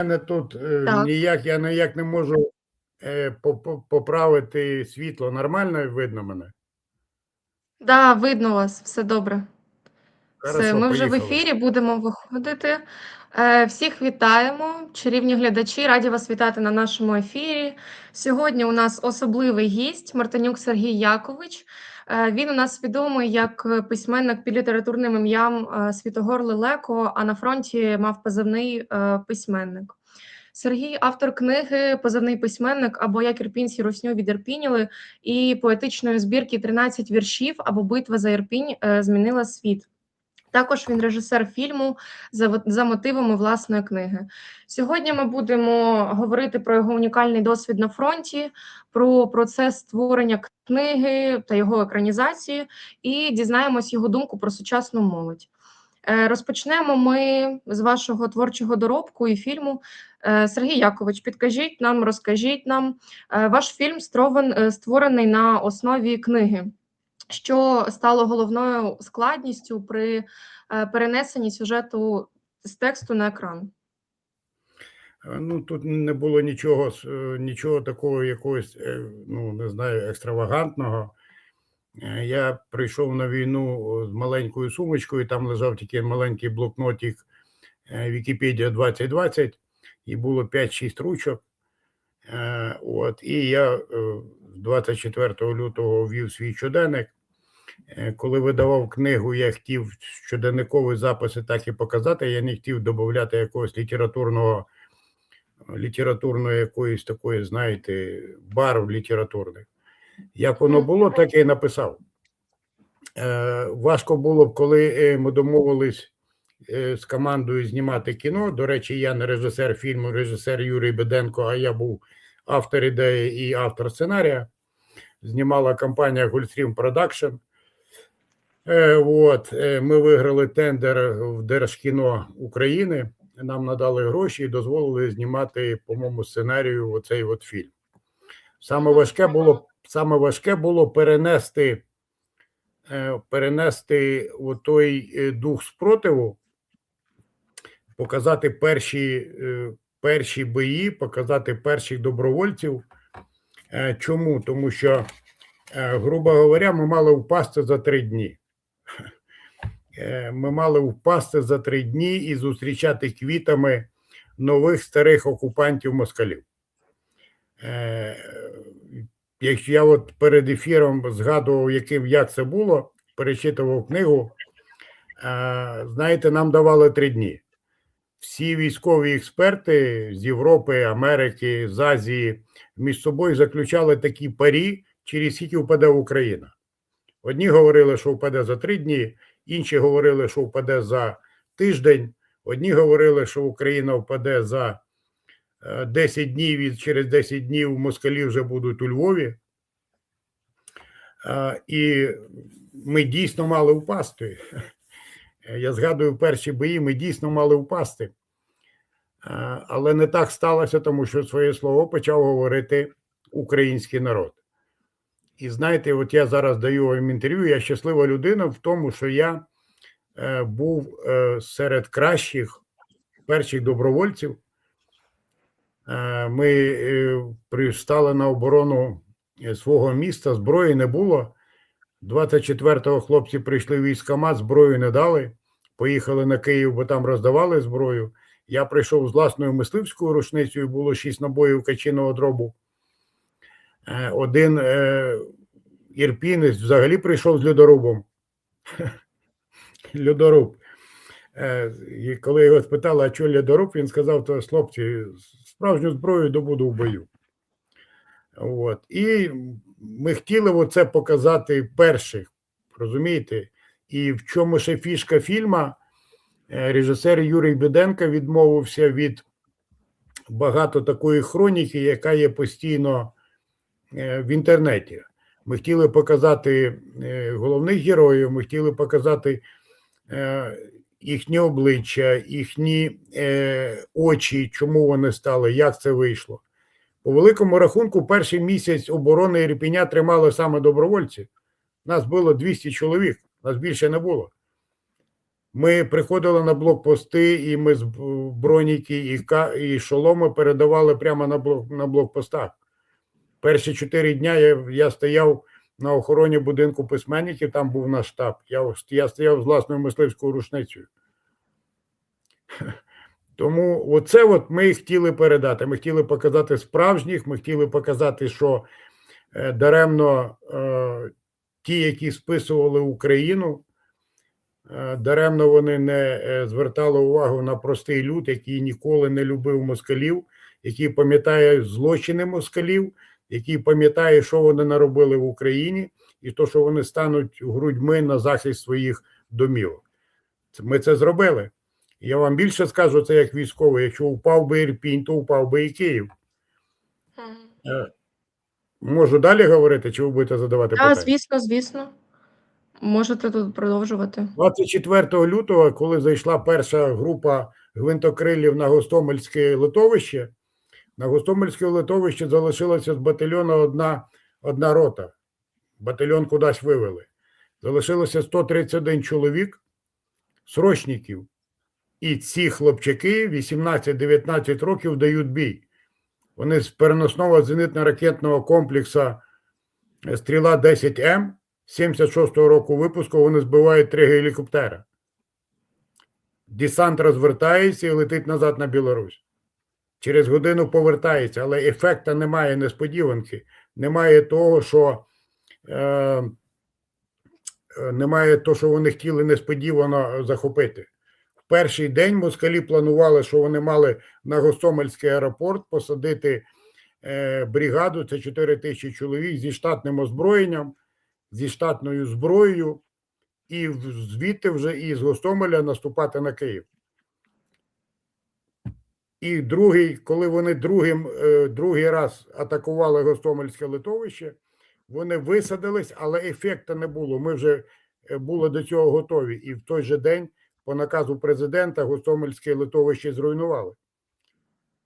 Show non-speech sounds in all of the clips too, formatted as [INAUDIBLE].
мене тут е, Так. ніяк, я ніяк не можу е, по- по- поправити світло. Нормально видно мене? Да, видно вас, все добре. Все, Хорошо, ми вже в ефірі, будемо виходити. Е, Всіх вітаємо, чарівні глядачі, раді вас вітати на нашому ефірі. Сьогодні у нас особливий гість Мартинюк Сергій Якович. Е, Він у нас відомий як е, письменник під літературним ім'ям е, Світогор Лелеко, а на фронті мав позивний письменник. Сергій автор книги Позивний письменник або Як ірпінці русню відірпініли і поетичної збірки «13 віршів або Битва за Ірпінь змінила світ. Також він режисер фільму за, за мотивами власної книги. Сьогодні ми будемо говорити про його унікальний досвід на фронті, про процес створення книги та його екранізації, і дізнаємось його думку про сучасну молодь. Е, Розпочнемо ми з вашого творчого доробку і фільму. Е, Сергій Якович, підкажіть нам, розкажіть нам. Е, Ваш фільм створений на основі книги. Що стало головною складністю при е, перенесенні сюжету з тексту на екран? Е, Ну, тут не було нічого, е, нічого такого якогось, ну, не знаю, екстравагантного. Я прийшов на війну з маленькою сумочкою, там лежав тільки маленький блокнотик Вікіпедія 2020, і було 5-6 ручок. От, і я е, 24 лютого ввів свій щоденник. Е, Коли видавав книгу, я хотів щоденникові записи так і показати. Я не хотів додати якогось літературного, літературної якоїсь такої, знаєте, барв літературних. Як воно було, так я і написав. Е, важко було б, коли е, ми домовились з командою знімати кіно. До речі, я не режисер фільму, режисер Юрій Беденко, а я був автор ідеї і автор сценарія. Знімала компанія Gulfstream Production. Е, от, е, ми виграли тендер в Держкіно України. Нам надали гроші і дозволили знімати, по-моєму, сценарію оцей от фільм. Саме важке було, саме важке було перенести, е, перенести той дух спротиву, показати перші, перші бої, показати перших добровольців. Чому? Тому що, грубо говоря, ми мали впасти за три дні. Е, Ми мали впасти за три дні і зустрічати квітами нових старих окупантів москалів. Е, Якщо я от перед ефіром згадував, яким як це було, перечитував книгу, е, знаєте, нам давали три дні. Всі військові експерти з Європи, Америки, з Азії між собою заключали такі парі, через скільки впаде Україна. Одні говорили, що впаде за три дні, інші говорили, що впаде за тиждень, одні говорили, що Україна впаде за е, 10 днів і через 10 днів москалі вже будуть у Львові. Е, І ми дійсно мали впасти. Я згадую перші бої, ми дійсно мали впасти. Е, Але не так сталося, тому що своє слово почав говорити український народ. І знаєте, от я зараз даю вам інтерв'ю. Я щаслива людина в тому, що я е, був е, серед кращих перших добровольців. Е, ми е, пристали на оборону е, свого міста, зброї не було. 24-го хлопці прийшли в військкомат, зброю не дали. Поїхали на Київ, бо там роздавали зброю. Я прийшов з власною мисливською рушницею, було шість набоїв качиного дробу. Е, Один е, ірпінець взагалі прийшов з льодорубом. [LAUGHS] Льодоруб. Е, І коли його спитали, а чого льодоруб, він сказав, то хлопці, справжню зброю добуду в бою. От. І ми хотіли оце показати перших, розумієте? І в чому ще фішка фільма, режисер Юрій Беденко відмовився від багато такої хроніки, яка є постійно в інтернеті. Ми хотіли показати е, головних героїв, ми хотіли показати е, їхні обличчя, їхні е, очі, чому вони стали, як це вийшло. По великому рахунку, перший місяць оборони Ірпіня тримали саме добровольці. Нас було 200 чоловік, нас більше не було. Ми приходили на блокпости, і ми з б- броніки і, шоломи передавали прямо на блокпостах. Перші чотири дня я, я стояв на охороні будинку письменників, там був наш штаб. Я, я стояв з власною мисливською рушницею. [LAUGHS] Тому оце от ми хотіли передати. Ми хотіли показати справжніх, ми хотіли показати, що е, даремно е, ті, які списували Україну, е, даремно вони не е, звертали увагу на простий люд, який ніколи не любив москалів, який пам'ятає злочини москалів, який пам'ятає, що вони наробили в Україні, і то, що вони стануть грудьми на захист своїх домівок. Ми це зробили. Я вам більше скажу, це як військовий. Якщо упав би Ірпінь, то упав би і Київ. Е, Можу далі говорити, чи ви будете задавати Так, звісно, звісно. Можете тут продовжувати. 24 лютого, коли зайшла перша група гвинтокрилів на Гостомельське литовище, на Гостомельське литовище залишилася з батальйону одна, одна рота. Батальйон кудись вивели. Залишилося 131 чоловік, срочників. І ці хлопчаки 18-19 років дають бій. Вони з переносного зенитно-ракетного комплексу е, Стріла 10М 76-го року випуску вони збивають три гелікоптера. Десант розвертається і летить назад на Білорусь. Через годину повертається, але ефекта немає несподіванки. Немає того, що е, е, немає того, що вони хотіли несподівано захопити. В перший день москалі планували, що вони мали на Гостомельський аеропорт посадити е, бригаду, це 4 тисячі чоловік зі штатним озброєнням зі штатною зброєю, і звідти вже із Гостомеля наступати на Київ. І другий, коли вони другим, е, другий раз атакували Гостомельське литовище, вони висадились, але ефекту не було. Ми вже е, були до цього готові. І в той же день, по наказу президента, Гостомельське литовище зруйнували.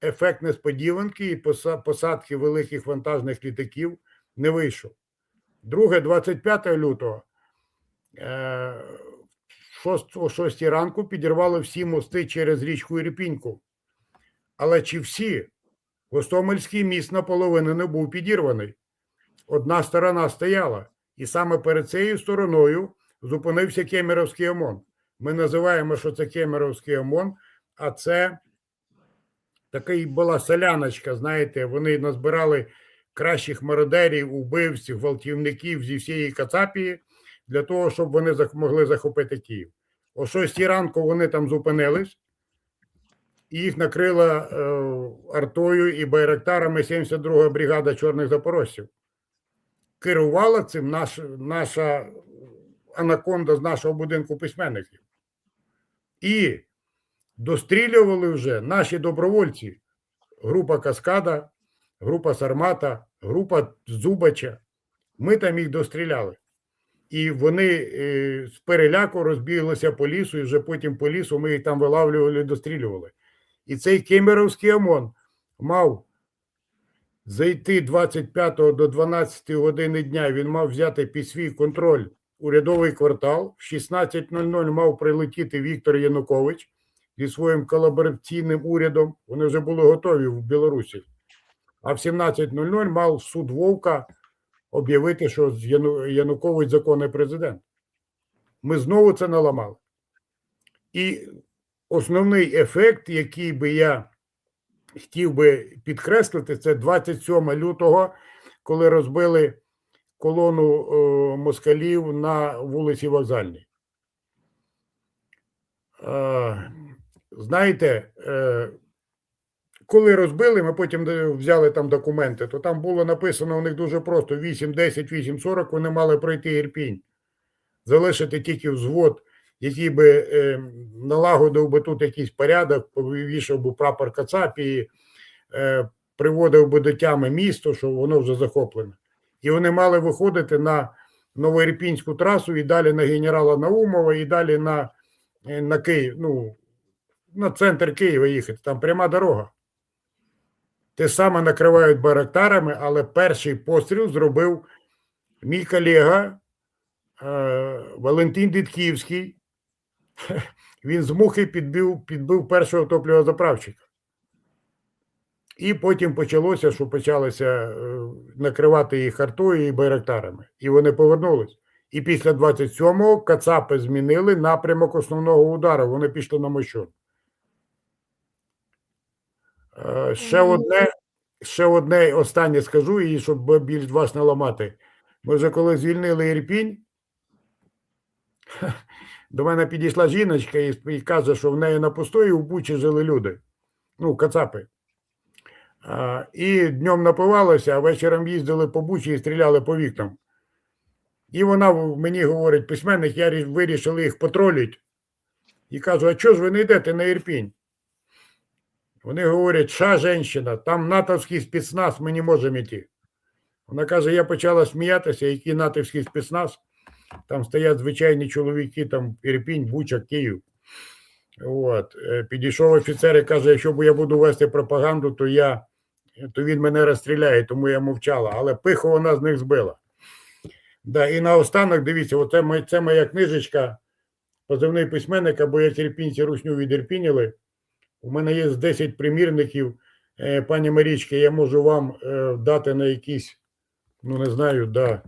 Ефект несподіванки і посадки великих вантажних літаків не вийшов. Друге, 25 лютого, е, о 6 ранку підірвали всі мости через річку Ірпіньку. Але чи всі? Гостомельський міст наполовину не був підірваний. Одна сторона стояла, і саме перед цією стороною зупинився Кемеровський ОМОН. Ми називаємо, що це Кемеровський ОМОН, а це такий була соляночка, знаєте, вони назбирали кращих мародерів, убивців, гвалтівників зі всієї Кацапії для того, щоб вони могли захопити Київ. О 6 ранку вони там зупинились, їх накрила е, артою і байрактарами 72-га бригада чорних запорожців. Керувала цим наш, наша анаконда з нашого будинку письменників. І дострілювали вже наші добровольці, група Каскада, група Сармата, група Зубача. Ми там їх достріляли. І вони е, з переляку розбіглися по лісу, і вже потім по лісу ми їх там вилавлювали і дострілювали. І цей Кемеровський ОМОН мав зайти 25 до 12 години дня. Він мав взяти під свій контроль урядовий квартал. В 16.00 мав прилетіти Віктор Янукович зі своїм колабораційним урядом. Вони вже були готові в Білорусі. А в 17.00 мав суд Вовка об'явити, що Янукович законний президент. Ми знову це наламали. І основний ефект, який би я хотів би підкреслити, це 27 лютого, коли розбили колону москалів на вулиці Вокзальній. Знаєте, е, коли розбили, ми потім взяли там документи, то там було написано у них дуже просто: 8-10, 8-40 вони мали пройти Ірпінь, залишити тільки взвод, який би е, налагодив би тут якийсь порядок, повішав би прапор Кацапії, е, приводив би до тями місто, що воно вже захоплене. І вони мали виходити на Новоірпінську трасу і далі на генерала Наумова, і далі на, е, на Київ, ну, на центр Києва їхати. Там пряма дорога. Те саме накривають барактарами, але перший постріл зробив мій колега е, Валентин Дідківський, [LAUGHS] він з мухи підбив, підбив першого топливозаправщика. І потім почалося, що почалося е, накривати їх артою і байрактарами. І вони повернулись. І після 27-го Кацапи змінили напрямок основного удару. Вони пішли на Мощун. Е, Ще одне, ще одне останнє скажу, і щоб більш вас не ламати. Ми вже коли звільнили Ірпінь, до мене підійшла жіночка і, каже, що в неї на пустої у Бучі жили люди. Ну, кацапи. А, і днем напивалися, а вечором їздили по Бучі і стріляли по вікнам. І вона мені говорить, письменник, я рі- вирішили їх потролити. І кажу, а чого ж ви не йдете на Ірпінь? Вони говорять, ша женщина, там натовський спецназ, ми не можемо йти. Вона каже, я почала сміятися, який натовський спецназ. Там стоять звичайні чоловіки, там Ірпінь, Буча, Київ. От. е, Підійшов офіцер і каже, якщо я буду вести пропаганду, то я то він мене розстріляє, тому я мовчала. Але пиху вона з них збила. Да, і наостанок, дивіться, оце це моя книжечка позивний письменник, або як ірпінці рушню відірпініли. У мене є 10 примірників. Е, Пані Марічки, я можу вам е, дати на якісь, ну не знаю, да,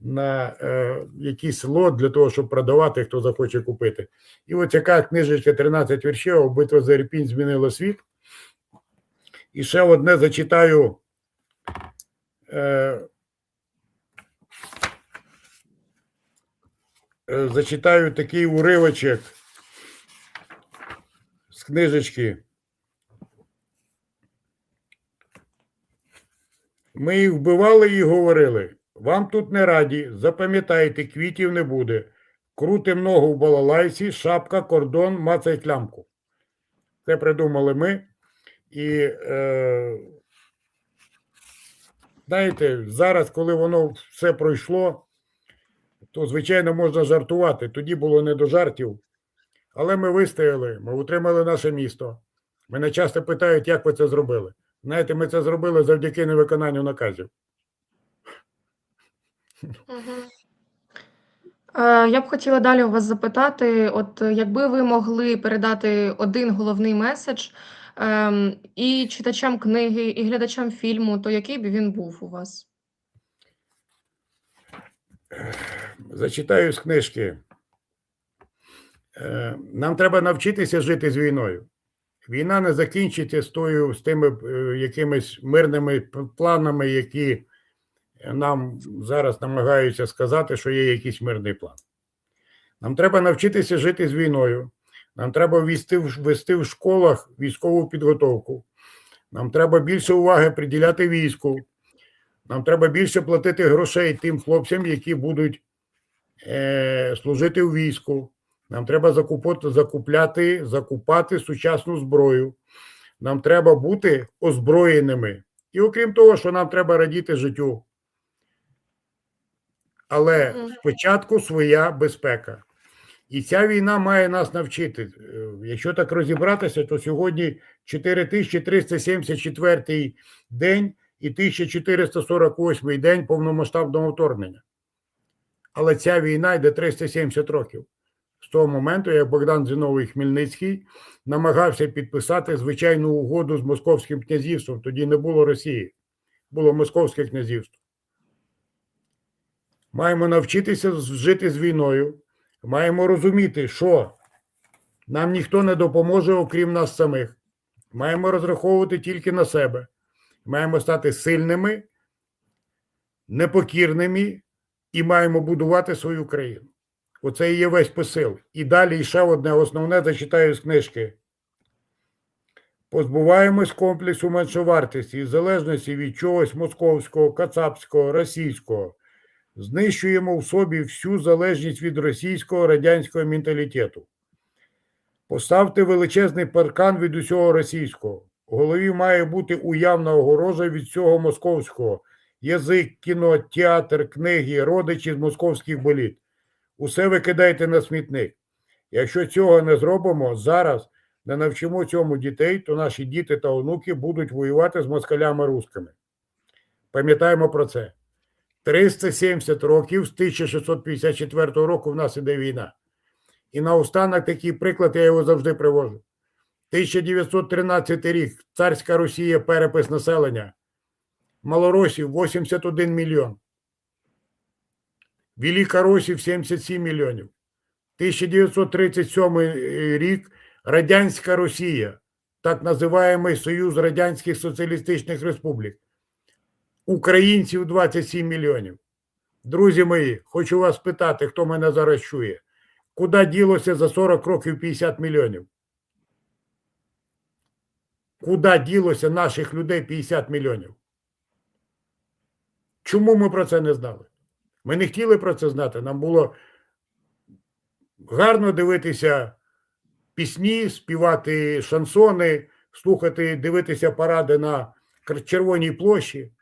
на е, якийсь лот для того, щоб продавати, хто захоче купити. І ось яка книжечка 13 віршів, битва за Ірпінь змінила світ. І ще одне зачитаю. Е, е, зачитаю такий уривочок з книжечки. Ми їх вбивали і говорили. Вам тут не раді, запам'ятайте, квітів не буде. Крутим ногу в балалайці, шапка, кордон, мацай клямку. Це придумали ми. І е, знаєте, зараз, коли воно все пройшло, то, звичайно, можна жартувати. Тоді було не до жартів. Але ми вистояли, ми утримали наше місто. Мене часто питають, як ви це зробили. Знаєте, ми це зробили завдяки невиконанню наказів. Е, Я б хотіла далі у вас запитати: от е, якби ви могли передати один головний меседж ем, і читачам книги, і глядачам фільму, то який би він був у вас? Зачитаю з книжки. Е, Нам треба навчитися жити з війною. Війна не закінчиться з тою, з тими якимись мирними планами, які нам зараз намагаються сказати, що є якийсь мирний план. Нам треба навчитися жити з війною. Нам треба ввести, ввести в школах військову підготовку. Нам треба більше уваги приділяти війську. Нам треба більше платити грошей тим хлопцям, які будуть е, служити у війську. Нам треба закупати, закупляти, закупати сучасну зброю. Нам треба бути озброєними. І окрім того, що нам треба радіти життю. Але спочатку своя безпека. І ця війна має нас навчити. Е, Якщо так розібратися, то сьогодні 4374 день і 1448 день повномасштабного вторгнення. Але ця війна йде 370 років. З того моменту, як Богдан Зіновий Хмельницький намагався підписати звичайну угоду з Московським князівством. Тоді не було Росії, було Московське князівство. Маємо навчитися жити з війною. Маємо розуміти, що нам ніхто не допоможе, окрім нас самих. Маємо розраховувати тільки на себе. Маємо стати сильними, непокірними і маємо будувати свою країну. Оце і є весь посил. І далі ще одне основне зачитаю з книжки. Позбуваємось комплексу меншовартості і залежності від чогось московського, кацапського, російського. Знищуємо в собі всю залежність від російського радянського менталітету. Поставте величезний паркан від усього російського. У голові має бути уявна огорожа від всього московського. Язик, кіно, театр, книги, родичі з московських боліт. Усе викидайте на смітник. Якщо цього не зробимо зараз, не навчимо цьому дітей, то наші діти та онуки будуть воювати з москалями рускими. Пам'ятаємо про це. 370 років з 1654 року в нас іде війна. І наостанок такий приклад, я його завжди привожу. 1913 рік, царська Росія, перепис населення. Малоросів 81 мільйон. Велика Росів 77 мільйонів. 1937 рік Радянська Росія, так називаємий Союз Радянських Соціалістичних Республік. Українців 27 мільйонів. Друзі мої, хочу вас питати, хто мене зараз чує. Куди ділося за 40 років 50 мільйонів? Куди ділося наших людей 50 мільйонів? Чому ми про це не знали? Ми не хотіли про це знати. Нам було гарно дивитися пісні, співати шансони, слухати, дивитися паради на Червоній площі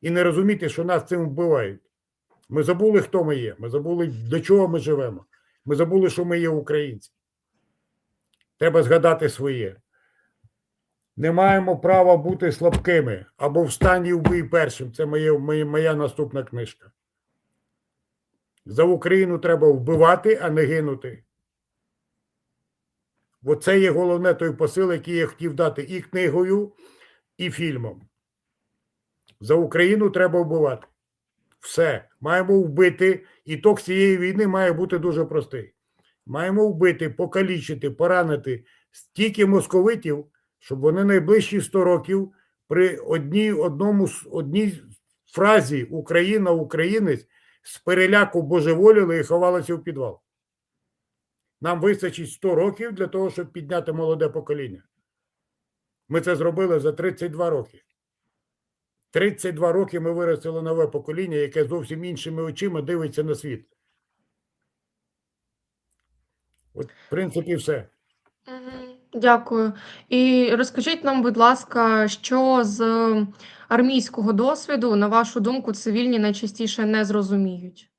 і не розуміти, що нас цим вбивають. Ми забули, хто ми є. Ми забули, до чого ми живемо. Ми забули, що ми є українці. Треба згадати своє. Не маємо права бути слабкими або встані вбий першим. Це моє, моє, моя наступна книжка. За Україну треба вбивати, а не гинути. Бо це є головне той посил, який я хотів дати і книгою, і фільмом. За Україну треба вбивати. Все. Маємо вбити. Ітог цієї війни має бути дуже простий. Маємо вбити, покалічити, поранити стільки московитів, щоб вони найближчі 100 років при одній, одному, одній фразі Україна, українець з переляку божеволіли і ховалися в підвал. Нам вистачить 100 років для того, щоб підняти молоде покоління. Ми це зробили за 32 роки. 32 роки ми виростили нове покоління, яке зовсім іншими очима дивиться на світ. От, в принципі, все. Дякую. І розкажіть нам, будь ласка, що з армійського досвіду, на вашу думку, цивільні найчастіше не зрозуміють?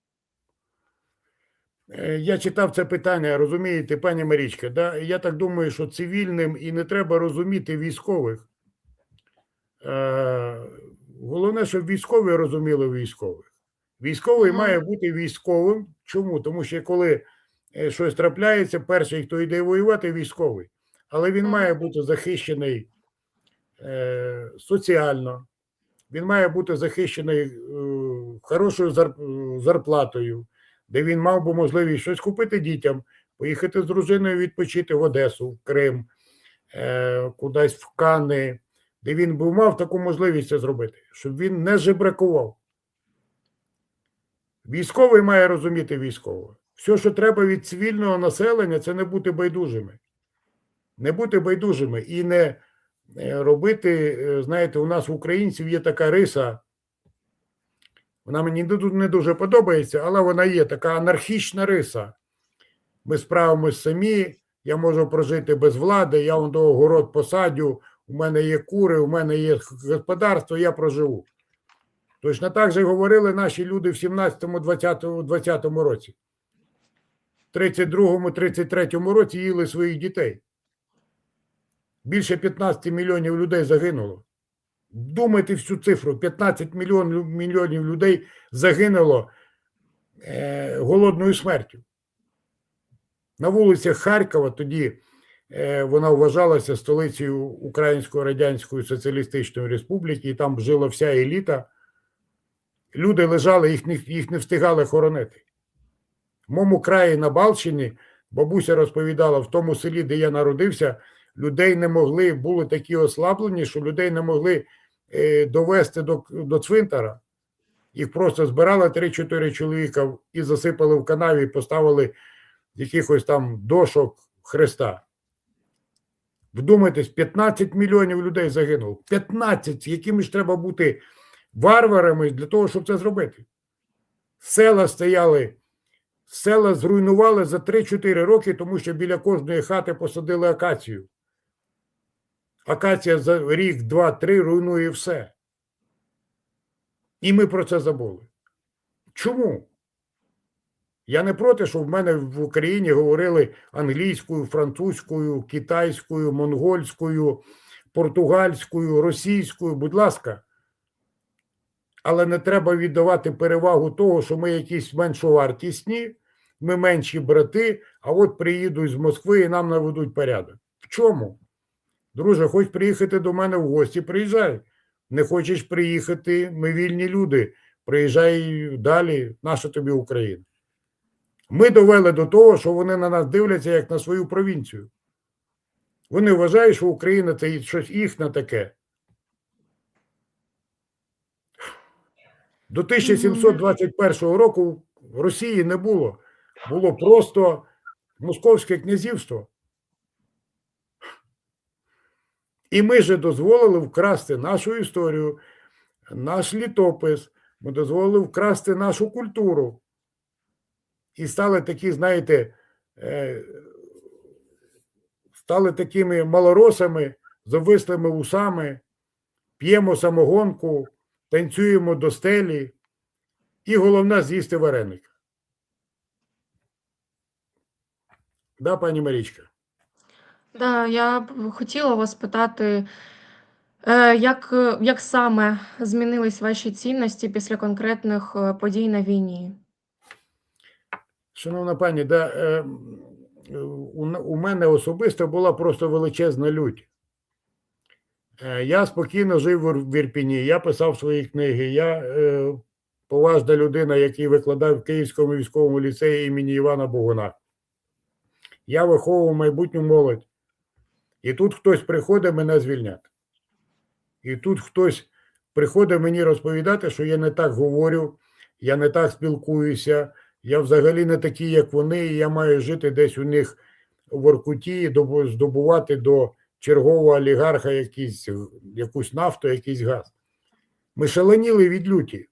Е, Я читав це питання, розумієте, пані Марічка, да? я так думаю, що цивільним і не треба розуміти військових. Головне, щоб військові розуміли військових. Військовий Мгм. має бути військовим. Чому? Тому що коли е, щось трапляється, перший, хто йде воювати, військовий. Але він Мгм. має бути захищений е, соціально, він має бути захищений е, хорошою зар- зарплатою, де він мав би можливість щось купити дітям, поїхати з дружиною відпочити в Одесу, в Крим, е, кудись в Кани, де він би мав таку можливість це зробити, щоб він не жебракував. Військовий має розуміти військового. Все, що треба від цивільного населення, це не бути байдужими. Не бути байдужими і не е, робити, е, знаєте, у нас в українців є така риса, вона мені не дуже подобається, але вона є така анархічна риса. Ми справимось самі, я можу прожити без влади, я вон до город посадю, у мене є кури, у мене є господарство, я проживу. Точно так же говорили наші люди в 17-му, 20-му, 20-му році. В 32-му, 33-му році їли своїх дітей. Більше 15 мільйонів людей загинуло. Думайте всю цифру: 15 мільйон, мільйонів людей загинуло е, голодною смертю. На вулицях Харкова тоді вона вважалася столицею Української Радянської Соціалістичної Республіки, і там жила вся еліта. Люди лежали, їх не, їх не встигали хоронити. В моєму краї на Балщині бабуся розповідала, в тому селі, де я народився, людей не могли, були такі ослаблені, що людей не могли е, довести до, до цвинтара. Їх просто збирали 3-4 чоловіка і засипали в канаві, поставили якихось там дошок Христа. Вдумайтесь, 15 мільйонів людей загинуло. 15, якими ж треба бути варварами для того, щоб це зробити. Села стояли, села зруйнували за 3-4 роки, тому що біля кожної хати посадили акацію. Акація за рік, два, три руйнує все. І ми про це забули. Чому? Я не проти, щоб в мене в Україні говорили англійською, французькою, китайською, монгольською, португальською, російською, будь ласка. Але не треба віддавати перевагу того, що ми якісь меншовартісні, ми менші брати, а от приїдуть з Москви і нам наведуть порядок. В чому? Друже, хочеш приїхати до мене в гості, приїжджай. Не хочеш приїхати, ми вільні люди. Приїжджай далі, наша тобі Україна. Ми довели до того, що вони на нас дивляться як на свою провінцію. Вони вважають, що Україна це щось їхнє таке. До 1721 року в Росії не було. Було просто Московське князівство. І ми же дозволили вкрасти нашу історію, наш літопис, ми дозволили вкрасти нашу культуру. І стали такі, знаєте, е, стали такими малоросами з обвислими вусами, п'ємо самогонку, танцюємо до стелі, і головне з'їсти вареник. Да, пані Марічка? Да, я хотіла вас питати, е, як, як саме змінились ваші цінності після конкретних е, подій на війні? Шановна пані, да, е, у, у мене особисто була просто величезна лють. Е, я спокійно жив в Ір- в Ірпіні, я писав свої книги, я е, поважна людина, який викладав в Київському військовому ліцеї імені Івана Богуна. Я виховував майбутню молодь. І тут хтось приходить мене звільняти. І тут хтось приходить мені розповідати, що я не так говорю, я не так спілкуюся, я взагалі не такий, як вони, і я маю жити десь у них в Оркуті, і здобувати до чергового олігарха якийсь, якусь нафту, якийсь газ. Ми шаленіли від люті.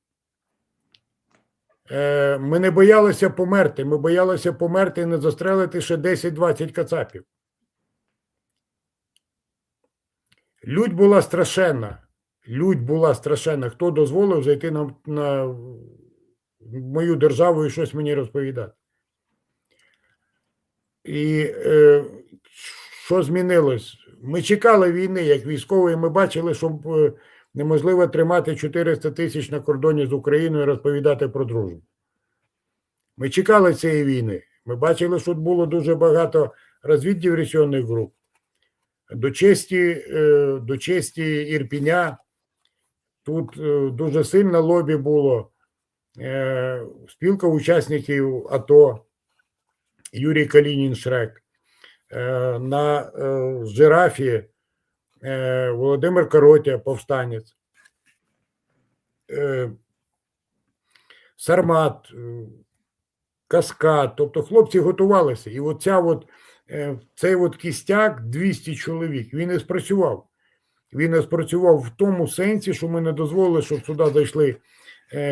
Е, Ми не боялися померти. Ми боялися померти і не застрелити ще 10-20 кацапів. Лють була страшенна. Лють була страшенна. Хто дозволив зайти на, на мою державу і щось мені розповідати? І е, що змінилось? Ми чекали війни як військові. Ми бачили, що е, неможливо тримати 400 тисяч на кордоні з Україною і розповідати про дружбу. Ми чекали цієї війни. Ми бачили, що було дуже багато розвіддиверсіонних груп. До честі, е, до честі Ірпіня тут е, дуже сильне лобі було. Е, Спілка учасників АТО, Юрій Калінін Шрек. Е, На е, жирафі Володимир Коротя, повстанець. Сармат, Каскад. Тобто хлопці готувалися. І оця от, цей от кістяк 200 чоловік, він не спрацював. Він не спрацював в тому сенсі, що ми не дозволили, щоб сюди зайшли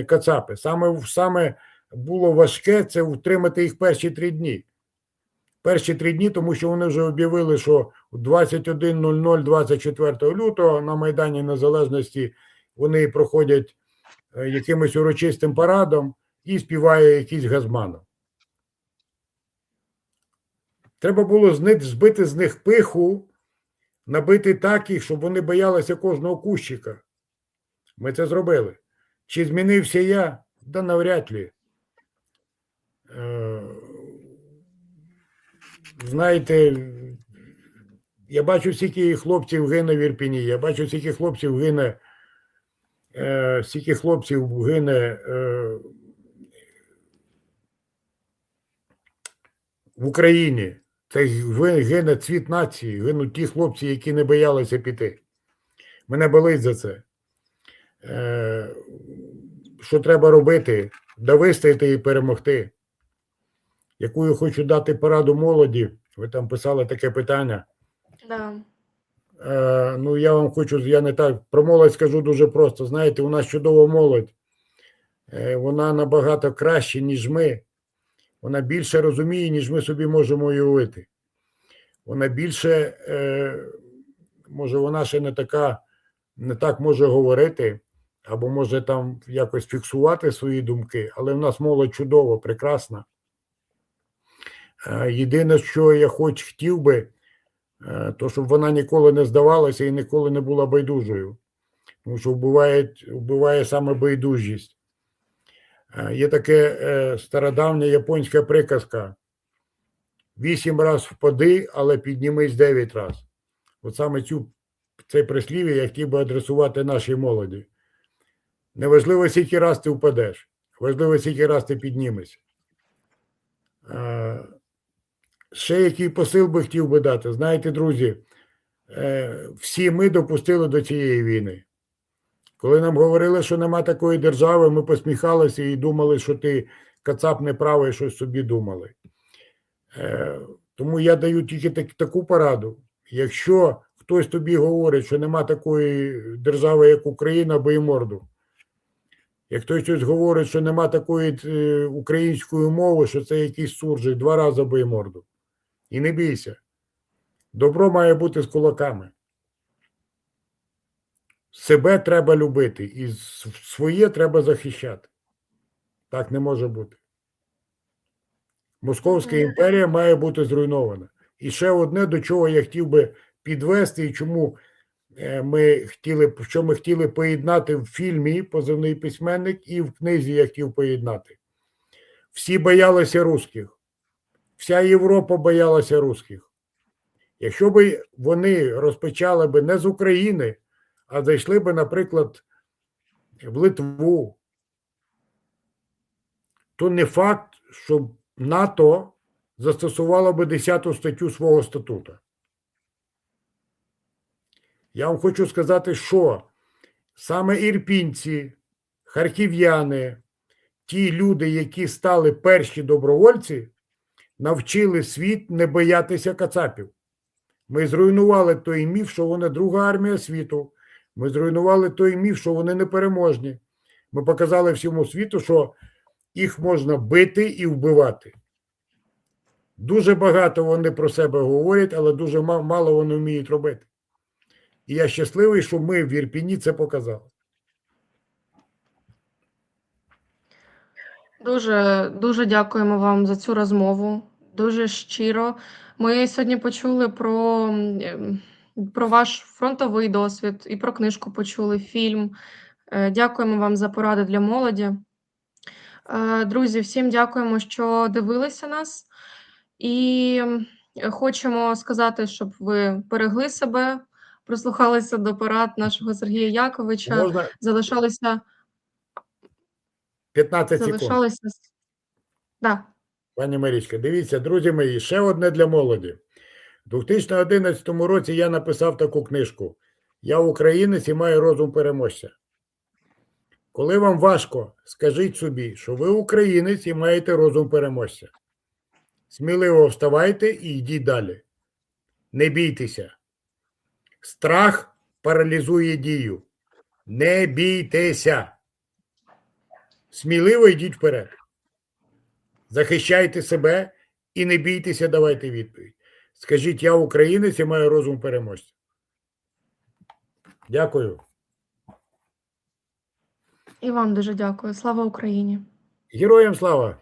кацапи. Саме, саме було важке це утримати їх перші три дні. Перші три дні, тому що вони вже об'явили, що 21.00 24 лютого на Майдані Незалежності вони проходять е, якимось урочистим парадом і співає якийсь газманов. Треба було збити з них пиху, набити так їх, щоб вони боялися кожного кущика. Ми це зробили. Чи змінився я? Да навряд ли. Е, Знаєте, я бачу, скільки хлопців гине в Ірпіні, я бачу, скільки хлопців гине, е, скільки хлопців гине е, в Україні. Це гине цвіт нації, гинуть ті хлопці, які не боялися піти. Мене болить за це. Е, що треба робити? Да вистояти і перемогти. Яку я хочу дати пораду молоді. Ви там писали таке питання. Да. Е, ну, я вам хочу, я не так про молодь скажу дуже просто. Знаєте, у нас чудова молодь. Е, вона набагато краще, ніж ми. Вона більше розуміє, ніж ми собі можемо уявити. Вона більше, е, може, вона ще не така, не так може говорити, або може там якось фіксувати свої думки, але в нас молодь чудова, прекрасна. Е, єдине, що я хоч хотів би, е, то щоб вона ніколи не здавалася і ніколи не була байдужою. Тому що вбиває, вбиває саме байдужість. Е, Є таке стародавня японська приказка. Вісім раз впади, але піднімись дев'ять раз. От саме цю, це прислів'я я хотів би адресувати нашій молоді. Неважливо, скільки раз ти впадеш, важливо, скільки раз ти піднімешся. Ще який посил би хотів би дати. Знаєте, друзі, е, всі ми допустили до цієї війни. Коли нам говорили, що нема такої держави, ми посміхалися і думали, що ти кацап неправий, щось собі думали. Е, Тому я даю тільки так, таку пораду. Якщо хтось тобі говорить, що нема такої держави, як Україна, бий морду. Як хтось щось говорить, що нема такої е, української мови, що це якийсь суржик, два рази бий морду. І не бійся. Добро має бути з кулаками. Себе треба любити, і своє треба захищати. Так не може бути. Московська імперія має бути зруйнована. І ще одне, до чого я хотів би підвести, і чому ми хотіли, що ми хотіли поєднати в фільмі Позивний письменник і в книзі я хотів поєднати. Всі боялися русських. Вся Європа боялася русських. Якщо б вони розпочали би не з України, а зайшли би, наприклад, в Литву, то не факт, що НАТО застосувало би 10 статтю свого статуту. Я вам хочу сказати, що саме ірпінці, харків'яни, ті люди, які стали перші добровольці, навчили світ не боятися кацапів. Ми зруйнували той міф, що вони друга армія світу. Ми зруйнували той міф, що вони непереможні. Ми показали всьому світу, що їх можна бити і вбивати. Дуже багато вони про себе говорять, але дуже мало вони вміють робити. І я щасливий, що ми в Ірпіні це показали. Дуже дуже дякуємо вам за цю розмову. Дуже щиро. Ми сьогодні почули про, про ваш фронтовий досвід і про книжку почули, фільм. Е, Дякуємо вам за поради для молоді. Е, Друзі, всім дякуємо, що дивилися нас. І хочемо сказати, щоб ви берегли себе, прислухалися до порад нашого Сергія Яковича, Можна залишалися, 15 секунд. залишалися. Да. Пані Марічка, дивіться, друзі мої, ще одне для молоді. У 2011 році я написав таку книжку Я українець і маю розум переможця. Коли вам важко, скажіть собі, що ви українець і маєте розум переможця. Сміливо вставайте і йдіть далі. Не бійтеся. Страх паралізує дію. Не бійтеся. Сміливо йдіть вперед. Захищайте себе і не бійтеся, давайте відповідь. Скажіть, я українець і маю розум переможця. Дякую. І вам дуже дякую. Слава Україні! Героям слава!